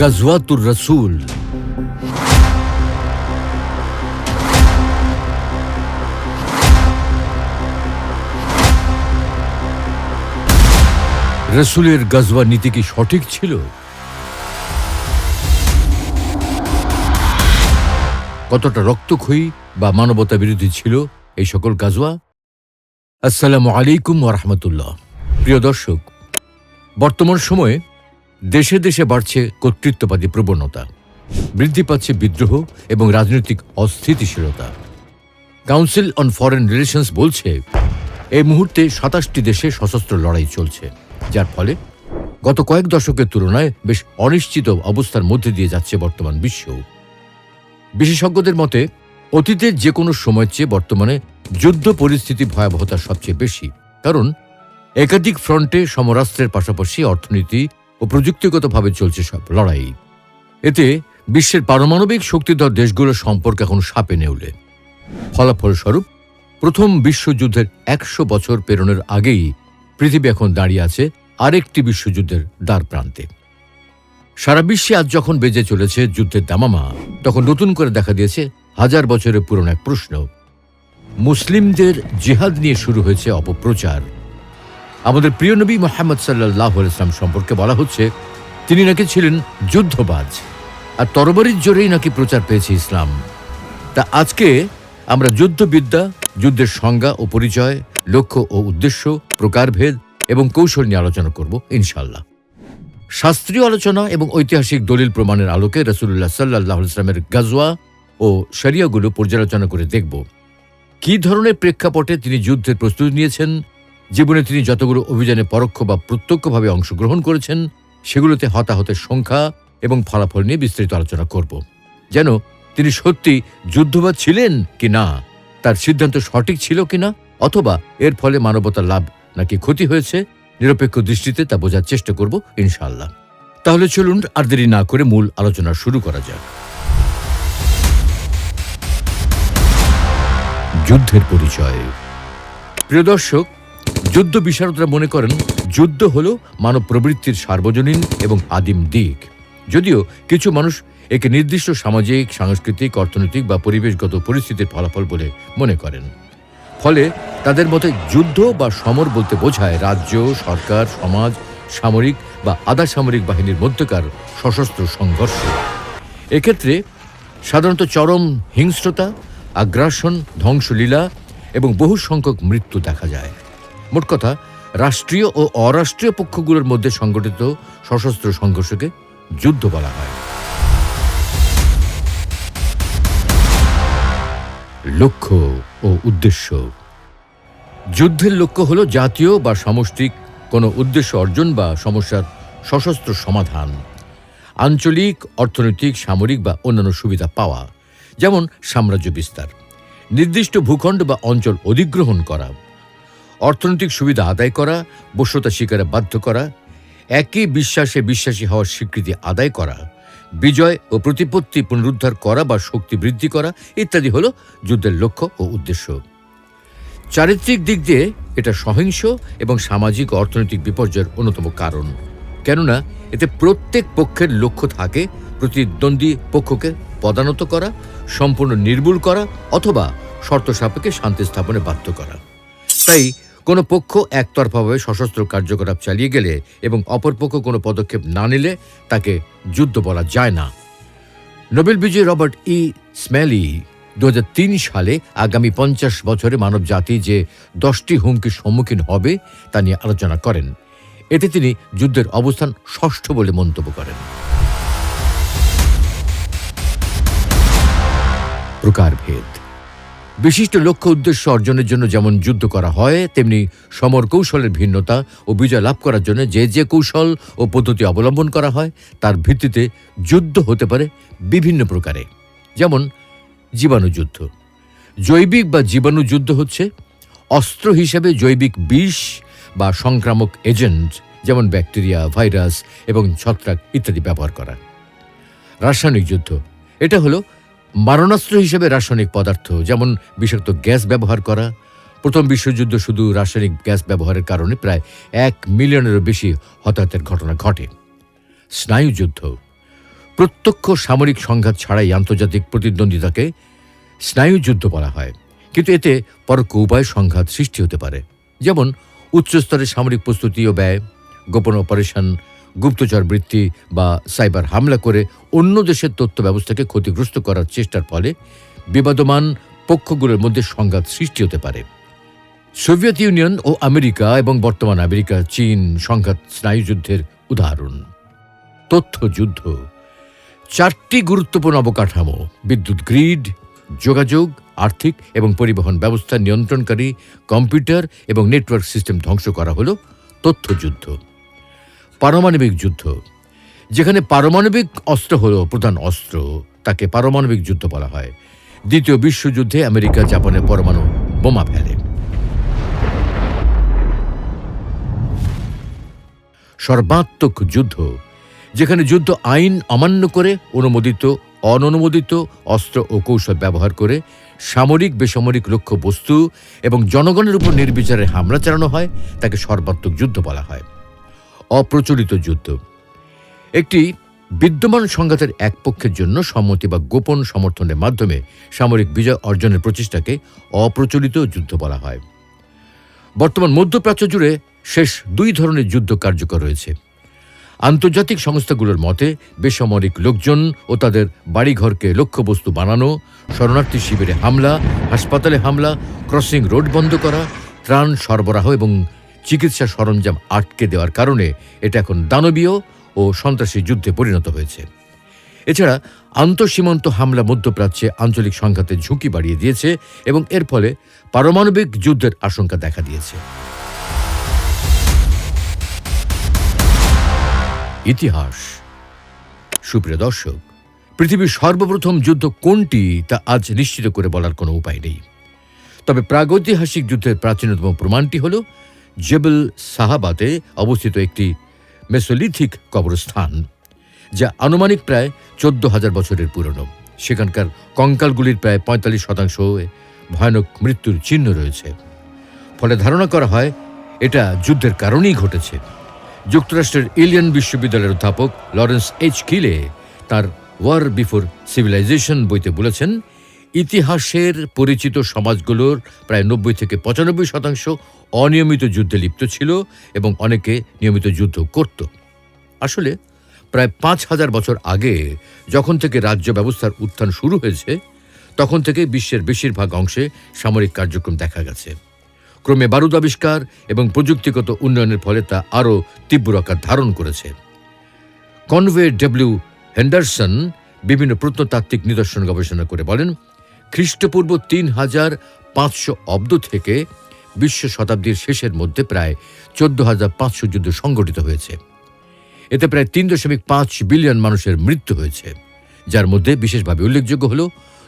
গাজওয়াতুর রসুল রসুলের গজওয়া নীতি কি সঠিক ছিল? কতটা রক্তক্ষয়ী বা মানবতা বিরোধী ছিল এই সকল গাজওয়া? আসসালামু আলাইকুম ওরহমতুল্লাহ প্রিয় দর্শক, বর্তমান সময়ে দেশে দেশে বাড়ছে কর্তৃত্ববাদী প্রবণতা, বৃদ্ধি পাচ্ছে বিদ্রোহ এবং রাজনৈতিক অস্থিতিশীলতা। কাউন্সিল অন ফরেন রিলেশনস বলছে, এই মুহূর্তে সাতাশটি দেশে সশস্ত্র লড়াই চলছে, যার ফলে গত কয়েক দশকের তুলনায় বেশ অনিশ্চিত অবস্থার মধ্যে দিয়ে যাচ্ছে বর্তমান বিশ্ব। বিশেষজ্ঞদের মতে, অতীতের যে কোনো সময়ের চেয়ে বর্তমানে যুদ্ধ পরিস্থিতি ভয়াবহতা সবচেয়ে বেশি, কারণ একাধিক ফ্রন্টে সমরাস্ত্রের পাশাপাশি অর্থনীতি ও প্রযুক্তিগতভাবে চলছে সব লড়াই। এতে বিশ্বের পারমাণবিক শক্তিধর দেশগুলোর সম্পর্ক এখন সাপে নেউলে। ফলাফলস্বরূপ, প্রথম বিশ্বযুদ্ধের একশো বছর পেরোনোর আগেই পৃথিবী এখন দাঁড়িয়ে আছে আরেকটি বিশ্বযুদ্ধের দ্বার প্রান্তে। সারা বিশ্বে আজ যখন বেজে চলেছে যুদ্ধের দামামা, তখন নতুন করে দেখা দিয়েছে হাজার বছরের পুরনো এক প্রশ্ন। মুসলিমদের জিহাদ নিয়ে শুরু হয়েছে অপপ্রচার। আমাদের প্রিয় নবী মোহাম্মদ সাল্লাহ ইসলাম সম্পর্কে বলা হচ্ছে, তিনি নাকি ছিলেন যুদ্ধবাজ, আর তরবারির জোরেই নাকি প্রচার পেয়েছে ইসলাম। তা আজকে আমরা যুদ্ধবিদ্যা, যুদ্ধের সংজ্ঞা ও পরিচয়, লক্ষ্য ও উদ্দেশ্য, প্রকারভেদ এবং কৌশল নিয়ে আলোচনা করব ইনশাল্লাহ শাস্ত্রীয় আলোচনা এবং ঐতিহাসিক দলিল প্রমাণের আলোকে রসুল্লাহ সাল্লাহ ইসলামের গাজওয়া ও শরিয়াগুলো পর্যালোচনা করে দেখব। কী ধরনের প্রেক্ষাপটে তিনি যুদ্ধের প্রস্তুতি নিয়েছেন জীবনে তিনি যতগুলো অভিযানে পরোক্ষ বা প্রত্যক্ষভাবে অংশগ্রহণ করেছেন, সেগুলোতে হতাহতের সংখ্যা এবং ফলাফল নিয়ে বিস্তৃত আলোচনা করব। যেন তিনি সত্যি যুদ্ধবাদ ছিলেন কি না, তার সিদ্ধান্ত সঠিক ছিল কিনা অথবা এর ফলে মানবতার লাভ নাকি ক্ষতি হয়েছে, নিরপেক্ষ দৃষ্টিতে তা বোঝার চেষ্টা করব ইনশাল্লাহ তাহলে চলুন আর দেরি না করে মূল আলোচনা শুরু করা যাক। যুদ্ধের পরিচয়। প্রিয় দর্শক যুদ্ধ বিশারদরা মনে করেন, যুদ্ধ হল মানব প্রবৃত্তির সার্বজনীন এবং আদিম দিক। যদিও কিছু মানুষ একে নির্দিষ্ট সামাজিক, সাংস্কৃতিক, অর্থনৈতিক বা পরিবেশগত পরিস্থিতির ফলাফল বলে মনে করেন। ফলে তাদের মতে যুদ্ধ বা সমর বলতে বোঝায় রাজ্য, সরকার, সমাজ, সামরিক বা আধা সামরিক বাহিনীর মধ্যকার সশস্ত্র সংঘর্ষ। এক্ষেত্রে সাধারণত চরম হিংস্রতা, আগ্রাসন, ধ্বংসলীলা এবং বহু সংখ্যক মৃত্যু দেখা যায়। মোট কথা, রাষ্ট্রীয় ও অরাষ্ট্রীয় পক্ষগুলোর মধ্যে সংগঠিত সশস্ত্র সংঘর্ষকে যুদ্ধ বলা হয়। লক্ষ্য ও উদ্দেশ্য। যুদ্ধের লক্ষ্য হল জাতীয় বা সামষ্টিক কোনো উদ্দেশ্য অর্জন বা সমস্যার সশস্ত্র সমাধান। আঞ্চলিক, অর্থনৈতিক, সামরিক বা অন্যান্য সুবিধা পাওয়া, যেমন সাম্রাজ্য বিস্তার। নির্দিষ্ট ভূখণ্ড বা অঞ্চল অধিগ্রহণ করা। অর্থনৈতিক সুবিধা আদায় করা বশ্যতা স্বীকারে বাধ্য করা, একই বিশ্বাসে বিশ্বাসী হওয়ার স্বীকৃতি আদায় করা, বিজয় ও প্রতিপত্তি পুনরুদ্ধার করা বা শক্তি বৃদ্ধি করা ইত্যাদি হল যুদ্ধের লক্ষ্য ও উদ্দেশ্য। চারিত্রিক দিক দিয়ে এটা সহিংস এবং সামাজিক অর্থনৈতিক বিপর্যয়ের অন্যতম কারণ। কেননা, এতে প্রত্যেক পক্ষের লক্ষ্য থাকে প্রতিদ্বন্দ্বী পক্ষকে পদানত করা, সম্পূর্ণ নির্মূল করা অথবা শর্ত সাপেক্ষে শান্তি স্থাপনে বাধ্য করা। তাই কোনো পক্ষ একতরফাভাবে সশস্ত্র কার্যকলাপ চালিয়ে গেলে এবং অপরপক্ষ কোনো পদক্ষেপ না নিলে তাকে যুদ্ধ বলা যায় না। নোবেল বিজয়ী রবার্ট ই স্ম্যালি দু সালে আগামী পঞ্চাশ বছরে মানব জাতি যে দশটি হুমকির সম্মুখীন হবে তা নিয়ে আলোচনা করেন। এতে তিনি যুদ্ধের অবস্থান ষষ্ঠ বলে মন্তব্য করেন। প্রকারভেদ বিশিষ্ট লক্ষ্য উদ্দেশ্য অর্জনের জন্য যেমন যুদ্ধ করা হয়, তেমনি সমর কৌশলের ভিন্নতা ও বিজয় লাভ করার জন্য যে যে কৌশল ও পদ্ধতি অবলম্বন করা হয়, তার ভিত্তিতে যুদ্ধ হতে পারে বিভিন্ন প্রকারে। যেমন জীবাণুযুদ্ধ জৈবিক বা জীবাণু যুদ্ধ হচ্ছে অস্ত্র হিসেবে জৈবিক বিষ বা সংক্রামক এজেন্ট, যেমন ব্যাকটেরিয়া, ভাইরাস এবং ছত্রাক ইত্যাদি ব্যবহার করা। রাসায়নিক যুদ্ধ। এটা হলো মারণাস্ত্র হিসেবে রাসায়নিক পদার্থ, যেমন বিষাক্ত গ্যাস ব্যবহার করা। প্রথম বিশ্বযুদ্ধ শুধু রাসায়নিক গ্যাস ব্যবহারের কারণে প্রায় এক মিলিয়নেরও বেশি হতাহতের ঘটনা ঘটে। স্নায়ুযুদ্ধ প্রত্যক্ষ সামরিক সংঘাত ছাড়াই আন্তর্জাতিক প্রতিদ্বন্দ্বিতাকে স্নায়ুযুদ্ধ বলা হয়। কিন্তু এতে পরোক্ষ উপায় সংঘাত সৃষ্টি হতে পারে। যেমন উচ্চস্তরের সামরিক প্রস্তুতি ও ব্যয়, গোপন অপারেশন গুপ্তচর বৃত্তি বা সাইবার হামলা করে অন্য দেশের তথ্য ব্যবস্থাকে ক্ষতিগ্রস্ত করার চেষ্টার ফলে বিবাদমান পক্ষগুলোর মধ্যে সংঘাত সৃষ্টি হতে পারে। সোভিয়েত ইউনিয়ন ও আমেরিকা এবং বর্তমান আমেরিকা, চীন সংঘাত স্নায়ুযুদ্ধের উদাহরণ। তথ্যযুদ্ধ। চারটি গুরুত্বপূর্ণ অবকাঠামো, বিদ্যুৎ গ্রিড, যোগাযোগ, আর্থিক এবং পরিবহন ব্যবস্থা নিয়ন্ত্রণকারী, কম্পিউটার এবং নেটওয়ার্ক সিস্টেম ধ্বংস করা হল। তথ্যযুদ্ধ। পারমাণবিক যুদ্ধ। যেখানে পারমাণবিক অস্ত্র হল প্রধান অস্ত্র, তাকে পারমাণবিক যুদ্ধ বলা হয়। দ্বিতীয় বিশ্বযুদ্ধে আমেরিকা, জাপানের পরমাণু বোমা ফেলে। সর্বাত্মক যুদ্ধ, যেখানে যুদ্ধ আইন অমান্য করে, অনুমোদিত, অননুমোদিত অস্ত্র ও কৌশল ব্যবহার করে সামরিক, বেসামরিক লক্ষ্য বস্তু এবং জনগণের উপর নির্বিচারে হামলা চালানো হয়, তাকে সর্বাত্মক যুদ্ধ বলা হয়। অপ্রচলিত যুদ্ধ। একটি বিদ্যমান সংঘাতের এক পক্ষের জন্য সম্মতি বা গোপন সমর্থনের মাধ্যমে সামরিক বিজয় অর্জনের প্রচেষ্টাকে অপ্রচলিত যুদ্ধ বলা হয়। বর্তমান মধ্যপ্রাচ্য জুড়ে শেষ দুই ধরনের যুদ্ধ কার্যকর রয়েছে। আন্তর্জাতিক সংস্থাগুলোর মতে, বেসামরিক লোকজন ও তাদের বাড়িঘরকে লক্ষ্যবস্তু বানানো, শরণার্থী শিবিরে হামলা, হাসপাতালে হামলা, ক্রসিং রোড বন্ধ করা, ত্রাণ সরবরাহ এবং চিকিৎসা সরঞ্জাম আটকে দেওয়ার কারণে এটা এখন দানবীয় ও সন্ত্রাসী যুদ্ধে পরিণত হয়েছে। এছাড়া আন্তঃসীমান্ত হামলা মধ্যপ্রাচ্যে আঞ্চলিক সংঘাতের ঝুঁকি বাড়িয়ে দিয়েছে এবং এর ফলে পারমাণবিক যুদ্ধের আশঙ্কা দেখা দিয়েছে। ইতিহাস। সুপ্রিয় দর্শক, পৃথিবীর সর্বপ্রথম যুদ্ধ কোনটি তা আজ নিশ্চিত করে বলার কোনো উপায় নেই। তবে প্রাগৈতিহাসিক যুদ্ধের প্রাচীনতম প্রমাণটি হল জেবল সাহাবাতে অবস্থিত একটি মেসোলিথিক কবরস্থান, যা আনুমানিক প্রায় চোদ্দ হাজার বছরের পুরনো। সেখানকার কঙ্কালগুলির প্রায় পঁয়তাল্লিশ শতাংশ ভয়ানক মৃত্যুর চিহ্ন রয়েছে। ফলে ধারণা করা হয়, এটা যুদ্ধের কারণেই ঘটেছে। যুক্তরাষ্ট্রের ইলিয়ান বিশ্ববিদ্যালয়ের অধ্যাপক লরেন্স এইচ কিলে তার ওয়ার বিফোর সিভিলাইজেশন বইতে বলেছেন, ইতিহাসের পরিচিত সমাজগুলোর প্রায় নব্বই থেকে পঁচানব্বই শতাংশ অনিয়মিত যুদ্ধে লিপ্ত ছিল এবং অনেকে নিয়মিত যুদ্ধ করত। আসলে প্রায় পাঁচ হাজার বছর আগে যখন থেকে রাজ্য ব্যবস্থার উত্থান শুরু হয়েছে, তখন থেকে বিশ্বের বেশিরভাগ অংশে সামরিক কার্যক্রম দেখা গেছে। ক্রমে বারুদ আবিষ্কার এবং প্রযুক্তিগত উন্নয়নের ফলে তা আরও তীব্র আকার ধারণ করেছে। কনওয়ে ডব্লিউ হেন্ডারসন বিভিন্ন প্রত্নতাত্ত্বিক নিদর্শন গবেষণা করে বলেন, খ্রিস্টপূর্ব তিন হাজার পাঁচশো অব্দ থেকে বিশ্ব শতাব্দীর শেষের মধ্যে প্রায় চোদ্দ হাজার পাঁচশো যুদ্ধ সংগঠিত হয়েছে। এতে প্রায় তিন দশমিক পাঁচ বিলিয়ন মানুষের মৃত্যু হয়েছে, যার মধ্যে বিশেষভাবে উল্লেখযোগ্য হল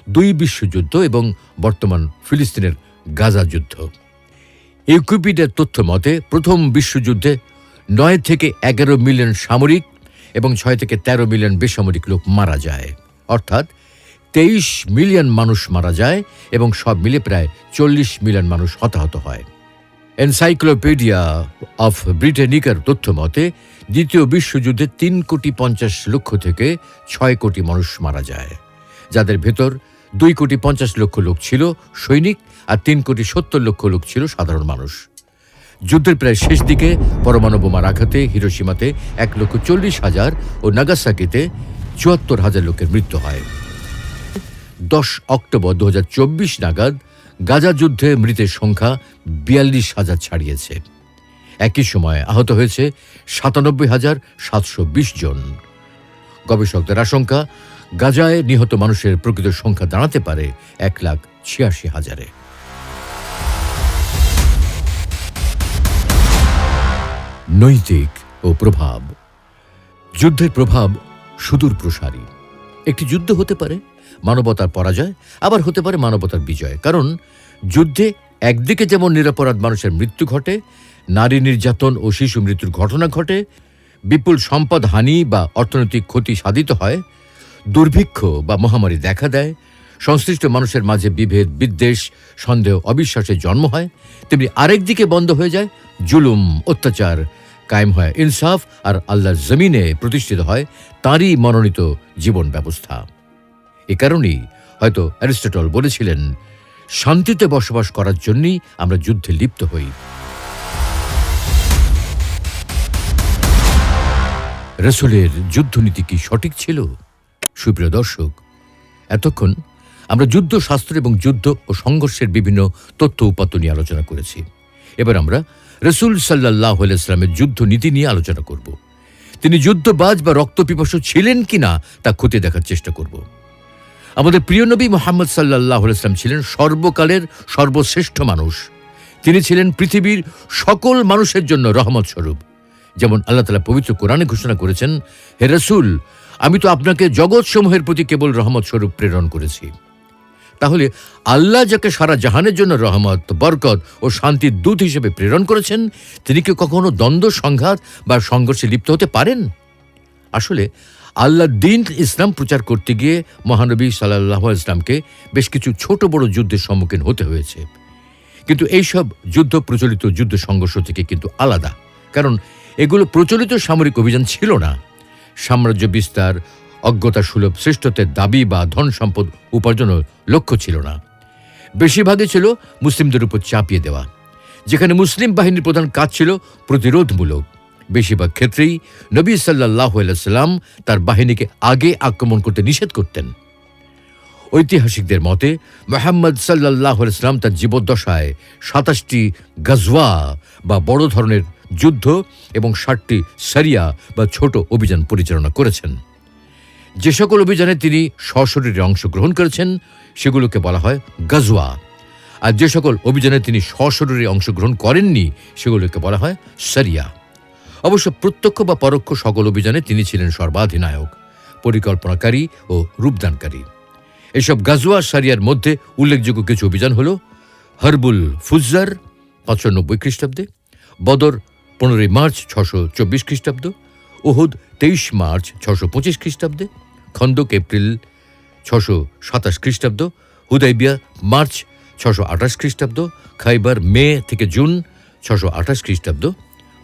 দুই বিশ্বযুদ্ধ এবং বর্তমান ফিলিস্তিনের গাজা যুদ্ধ। ইউকিপিডিয়ার তথ্য মতে, প্রথম বিশ্বযুদ্ধে নয় থেকে এগারো মিলিয়ন সামরিক এবং ছয় থেকে তেরো মিলিয়ন বেসামরিক লোক মারা যায়। অর্থাৎ তেইশ মিলিয়ন মানুষ মারা যায় এবং সব মিলে প্রায় চল্লিশ মিলিয়ন মানুষ হতাহত হয়। এনসাইক্লোপিডিয়া অফ ব্রিটেনিকার তথ্য মতে, দ্বিতীয় বিশ্বযুদ্ধে তিন কোটি পঞ্চাশ লক্ষ থেকে ছয় কোটি মানুষ মারা যায়। যাদের ভেতর দুই কোটি পঞ্চাশ লক্ষ লোক ছিল সৈনিক আর তিন কোটি সত্তর লক্ষ লোক ছিল সাধারণ মানুষ। যুদ্ধের প্রায় শেষ দিকে পরমাণু বোমার আঘাতে হিরোসীমাতে এক লক্ষ চল্লিশ হাজার ও নাগাসাকিতে চুয়াত্তর হাজার লোকের মৃত্যু হয়। দশ অক্টোবর দু হাজার চব্বিশ নাগাদ গাজা যুদ্ধে মৃতের সংখ্যা বিয়াল্লিশ হাজার ছাড়িয়েছে। একই সময়ে আহত হয়েছে সাতানব্বই হাজার সাতশো বিশ জন। গবেষকদের আশঙ্কা, গাজায় নিহত মানুষের প্রকৃত সংখ্যা দাঁড়াতে পারে এক লাখ ছিয়াশি হাজারে। নৈতিক ও প্রভাব। যুদ্ধের প্রভাব সুদূর প্রসারী একটি যুদ্ধ হতে পারে, মানবতার পরাজয়, আবার হতে পারে মানবতার বিজয়। কারণ যুদ্ধে একদিকে যেমন নিরাপরাধ মানুষের মৃত্যু ঘটে, নারী নির্যাতন ও শিশু মৃত্যুর ঘটনা ঘটে, বিপুল সম্পদ হানি বা অর্থনৈতিক ক্ষতি সাধিত হয়, দুর্ভিক্ষ বা মহামারী দেখা দেয়, সংশ্লিষ্ট মানুষের মাঝে বিভেদ, বিদ্বেষ, সন্দেহ অবিশ্বাসের জন্ম হয়, তেমনি আরেক দিকে বন্ধ হয়ে যায়, জুলুম, অত্যাচার কায়েম হয়, ইনসাফ আর আল্লাহর জমিনে প্রতিষ্ঠিত হয় তারই মনোনীত জীবন ব্যবস্থা। এ কারণেই হয়তো অ্যারিস্টটল বলেছিলেন, শান্তিতে বসবাস করার জন্যই আমরা যুদ্ধে লিপ্ত হই। রসুলের যুদ্ধনীতি কি সঠিক ছিল? সুপ্রিয় দর্শক, এতক্ষণ আমরা যুদ্ধ শাস্ত্র এবং যুদ্ধ ও সংঘর্ষের বিভিন্ন তথ্য উপাত্ত নিয়ে আলোচনা করেছি। এবার আমরা রসুল সাল্লাহ ইসলামের যুদ্ধ নীতি নিয়ে আলোচনা করব। তিনি যুদ্ধবাজ বা রক্তপিপাসু ছিলেন কিনা তা খতিয়ে দেখার চেষ্টা করব। আমাদের প্রিয় নবী মোহাম্মদ সাল্লাহ ইসলাম ছিলেন সর্বকালের সর্বশ্রেষ্ঠ মানুষ। তিনি ছিলেন পৃথিবীর সকল মানুষের জন্য রহমত স্বরূপ। যেমন আল্লাহ তালা পবিত্র কোরআনে ঘোষণা করেছেন, হে রসুল, আমি তো আপনাকে জগৎসমূহের প্রতি কেবল রহমত স্বরূপ প্রেরণ করেছি। তাহলে আল্লাহ যাকে সারা জাহানের জন্য রহমত, বরকত ও শান্তির দূত হিসেবে প্রেরণ করেছেন, তিনি কি কখনো দ্বন্দ্ব, সংঘাত বা সংঘর্ষে লিপ্ত হতে পারেন? আসলে আল্লাহ দিন ইসলাম প্রচার করতে গিয়ে মহানবী সাল্লাহ ইসলামকে বেশ কিছু ছোট বড় যুদ্ধের সম্মুখীন হতে হয়েছে। কিন্তু এইসব যুদ্ধ প্রচলিত যুদ্ধ সংঘর্ষ থেকে কিন্তু আলাদা। কারণ এগুলো প্রচলিত সামরিক অভিযান ছিল না। সাম্রাজ্য বিস্তার অজ্ঞতা সুলভ শ্রেষ্ঠত্বের দাবি বা ধন সম্পদ উপার্জনের লক্ষ্য ছিল না। বেশিরভাগই ছিল মুসলিমদের উপর চাপিয়ে দেওয়া। যেখানে মুসলিম বাহিনীর প্রধান কাজ ছিল প্রতিরোধমূলক। বেশিরভাগ ক্ষেত্রেই নবী সাল্লাহ সাল্লাম তার বাহিনীকে আগে আক্রমণ করতে নিষেধ করতেন। ঐতিহাসিকদের মতে, মোহাম্মদ সাল্লাহ ইসলাম তার জীবদ্দশায় সাতাশটি গজওয়া বা বড় ধরনের যুদ্ধ এবং ষাটটি সারিয়া বা ছোট অভিযান পরিচালনা করেছেন। যে সকল অভিযানে তিনি সশরীরে অংশগ্রহণ করেছেন, সেগুলোকে বলা হয় গজওয়া। আর যে সকল অভিযানে তিনি সশরীরে অংশগ্রহণ করেননি, সেগুলোকে বলা হয় সারিয়া অবশ্য প্রত্যক্ষ বা পরোক্ষ সকল অভিযানে তিনি ছিলেন সর্বাধিনায়ক, পরিকল্পনাকারী ও রূপদানকারী। এসব গাজওয়া সারিয়ার মধ্যে উল্লেখযোগ্য কিছু অভিযান হল, হরবুল ফুজ্জার পাঁচশো নব্বই খ্রিস্টাব্দে, বদর পনেরোই মার্চ ছশো চব্বিশ খ্রিস্টাব্দ ওহুদ তেইশ মার্চ ছশো পঁচিশ খ্রিস্টাব্দে খন্দক এপ্রিল ছশো সাতাশ খ্রিস্টাব্দ, হুদাইবিয়া মার্চ ছশো আঠাশ খ্রিস্টাব্দ, খাইবার মে থেকে জুন ছশো আঠাশ খ্রিস্টাব্দ,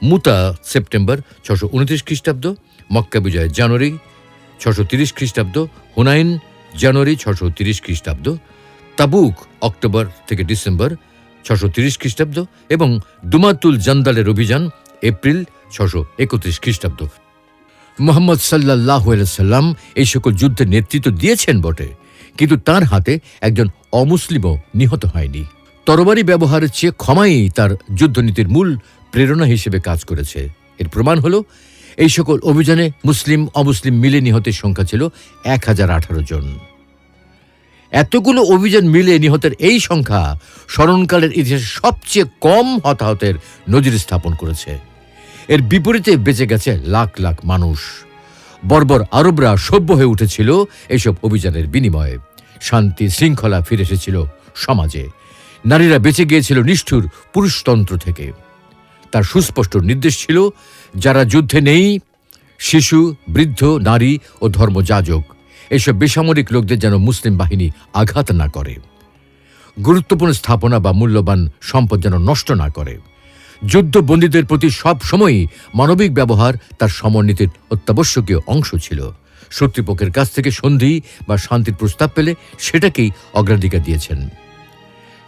মুতা সেপ্টেম্বর ছশো উনত্রিশ খ্রিস্টাব্দ, মক্কা বিজয় জানুয়ারি ছশো তিরিশ খ্রিস্টাব্দ, হুনাইন জানুয়ারি ছশো তিরিশ খ্রিস্টাব্দ, তাবুক অক্টোবর থেকে ডিসেম্বর ছশো তিরিশ খ্রিস্টাব্দ এবং দুমাতুল জান্দালের অভিযান এপ্রিল ছশো একত্রিশ খ্রিস্টাব্দ। মোহাম্মদ সাল্লাহ সাল্লাম এই সকল যুদ্ধের নেতৃত্ব দিয়েছেন বটে, কিন্তু তার হাতে একজন অমুসলিমও নিহত হয়নি। তরবারি ব্যবহারের চেয়ে ক্ষমাই তার যুদ্ধনীতির মূল প্রেরণা হিসেবে কাজ করেছে। এর প্রমাণ হলো, এই সকল অভিযানে মুসলিম, অমুসলিম মিলে নিহতের সংখ্যা ছিল এক হাজার আঠারো জন। এতগুলো অভিযান মিলে নিহতের এই সংখ্যা স্মরণকালের ইতিহাসে সবচেয়ে কম হতাহতের নজির স্থাপন করেছে। এর বিপরীতে বেঁচে গেছে লাখ লাখ মানুষ। বর্বর আরবরা সভ্য হয়ে উঠেছিল এইসব অভিযানের বিনিময়ে। শান্তি শৃঙ্খলা ফিরে এসেছিল সমাজে। নারীরা বেঁচে গিয়েছিল নিষ্ঠুর পুরুষতন্ত্র থেকে। তার সুস্পষ্ট নির্দেশ ছিল, যারা যুদ্ধে নেই, শিশু, বৃদ্ধ, নারী ও ধর্মযাজক, এসব বেসামরিক লোকদের যেন মুসলিম বাহিনী আঘাত না করে। গুরুত্বপূর্ণ স্থাপনা বা মূল্যবান সম্পদ যেন নষ্ট না করে। যুদ্ধবন্দীদের প্রতি সব সময়ই মানবিক ব্যবহার তার সমরনীতির অত্যাবশ্যকীয় অংশ ছিল। শত্রুপক্ষের কাছ থেকে সন্ধি বা শান্তির প্রস্তাব পেলে সেটাকেই অগ্রাধিকার দিয়েছেন।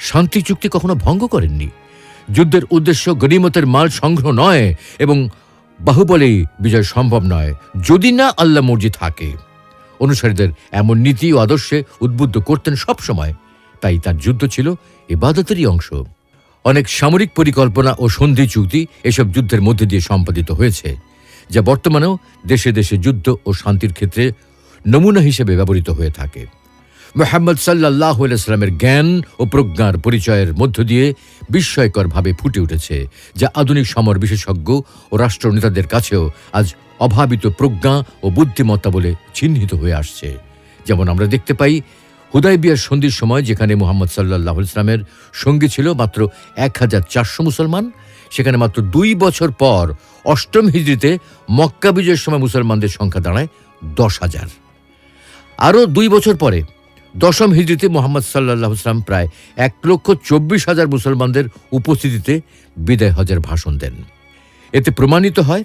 শান্তি চুক্তি কখনো ভঙ্গ করেননি। যুদ্ধের উদ্দেশ্য গনিমতের মাল সংগ্রহ নয় এবং বাহুবলেই বিজয় সম্ভব নয়, যদি না আল্লাহ মর্জি থাকে। অনুসারীদের এমন নীতি ও আদর্শে উদ্বুদ্ধ করতেন সব সময় তাই তার যুদ্ধ ছিল এবাদতেরই অংশ। অনেক সামরিক পরিকল্পনা ও সন্ধি চুক্তি এসব যুদ্ধের মধ্যে দিয়ে সম্পাদিত হয়েছে, যা বর্তমানেও দেশে দেশে যুদ্ধ ও শান্তির ক্ষেত্রে নমুনা হিসেবে ব্যবহৃত হয়ে থাকে। মোহাম্মদ সাল্লাহ ইসলামের জ্ঞান ও প্রজ্ঞার পরিচয়ের মধ্য দিয়ে বিস্ময়করভাবে ফুটে উঠেছে, যা আধুনিক সমর বিশেষজ্ঞ ও রাষ্ট্রনেতাদের কাছেও আজ অভাবিত প্রজ্ঞা ও বুদ্ধিমত্তা বলে চিহ্নিত হয়ে আসছে। যেমন আমরা দেখতে পাই হুদাই বিয়ার সন্ধির সময় যেখানে মোহাম্মদ সাল্লাহ ইসলামের সঙ্গী ছিল মাত্র এক হাজার চারশো মুসলমান, সেখানে মাত্র দুই বছর পর অষ্টম হিজড়িতে মক্কা বিজয়ের সময় মুসলমানদের সংখ্যা দাঁড়ায় দশ হাজার। আরও দুই বছর পরে দশম হিজড়িতে মোহাম্মদ সাল্লাহ ইসলাম প্রায় এক লক্ষ চব্বিশ হাজার মুসলমানদের উপস্থিতিতে বিদায় হজের ভাষণ দেন। এতে প্রমাণিত হয়,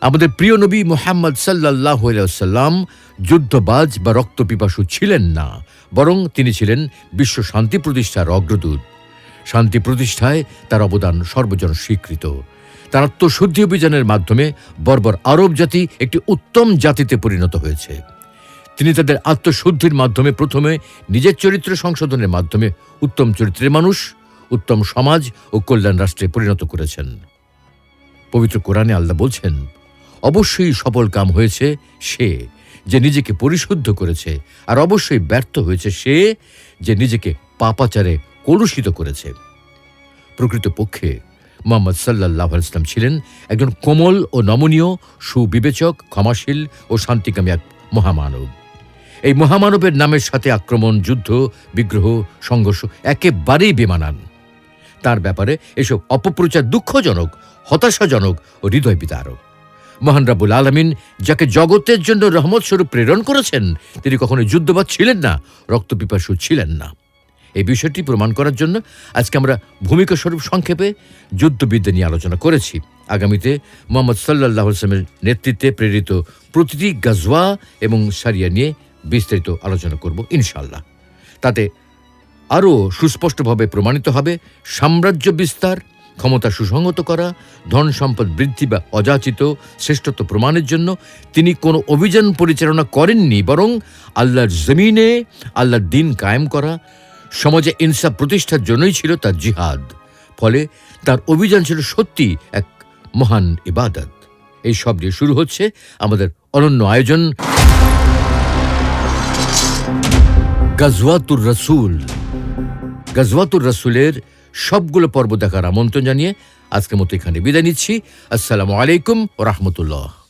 আমাদের প্রিয় নবী মোহাম্মদ সাল্লাহ সাল্লাম যুদ্ধবাজ বা রক্তপিপাসু ছিলেন না। বরং তিনি ছিলেন বিশ্ব শান্তি প্রতিষ্ঠার অগ্রদূত। শান্তি প্রতিষ্ঠায় তার অবদান সর্বজন স্বীকৃত। তার আত্মশুদ্ধি অভিযানের মাধ্যমে বর্বর আরব জাতি একটি উত্তম জাতিতে পরিণত হয়েছে। তিনি তাদের আত্মশুদ্ধির মাধ্যমে প্রথমে নিজের চরিত্র সংশোধনের মাধ্যমে উত্তম চরিত্রের মানুষ, উত্তম সমাজ ও কল্যাণ রাষ্ট্রে পরিণত করেছেন। পবিত্র কোরআনে আল্লাহ বলছেন, অবশ্যই সফল কাম হয়েছে সে যে নিজেকে পরিশুদ্ধ করেছে আর অবশ্যই ব্যর্থ হয়েছে সে যে নিজেকে পাপাচারে কলুষিত করেছে। প্রকৃতপক্ষে মোহাম্মদ সাল্লাহ ইসলাম ছিলেন একজন কোমল ও নমনীয়, সুবিবেচক, ক্ষমাশীল ও শান্তিকামী এক মহামানব। এই মহামানবের নামের সাথে আক্রমণ, যুদ্ধ, বিগ্রহ, সংঘর্ষ একেবারেই বেমানান। তার ব্যাপারে এসব অপপ্রচার দুঃখজনক, হতাশাজনক ও হৃদয় বিদারক মহান রাবুল আলমিন, যাকে জগতের জন্য রহমত স্বরূপ প্রেরণ করেছেন, তিনি কখনো যুদ্ধবাদ ছিলেন না রক্তপিপাসু ছিলেন না। এই বিষয়টি প্রমাণ করার জন্য আজকে আমরা ভূমিকা স্বরূপ সংক্ষেপে যুদ্ধবিদ্যা নিয়ে আলোচনা করেছি। আগামীতে মোহাম্মদ সাল্লাহ আসলামের নেতৃত্বে প্রেরিত প্রতিটি গাজওয়া এবং সারিয়া নিয়ে বিস্তারিত আলোচনা করব ইনশাল্লাহ তাতে আরও সুস্পষ্টভাবে প্রমাণিত হবে সাম্রাজ্য বিস্তার ক্ষমতা সুসংহত করা, ধন সম্পদ বৃদ্ধি বা অযাচিত শ্রেষ্ঠত্ব প্রমাণের জন্য তিনি কোনো অভিযান পরিচালনা করেননি, বরং আল্লাহর জমিনে আল্লাহর দিন কায়েম করা, সমাজে ইনসাফ প্রতিষ্ঠার জন্যই ছিল তার জিহাদ। ফলে তার অভিযান ছিল সত্যি এক মহান ইবাদত। এই সব দিয়ে শুরু হচ্ছে আমাদের অনন্য আয়োজন। গাজওয়াতুর রসুল। গাজওয়াতুর রসুলের সবগুলো পর্ব দেখার আমন্ত্রণ জানিয়ে আজকের মতো এখানে বিদায় নিচ্ছি। আসসালামু আলাইকুম রহমতুল্লাহ।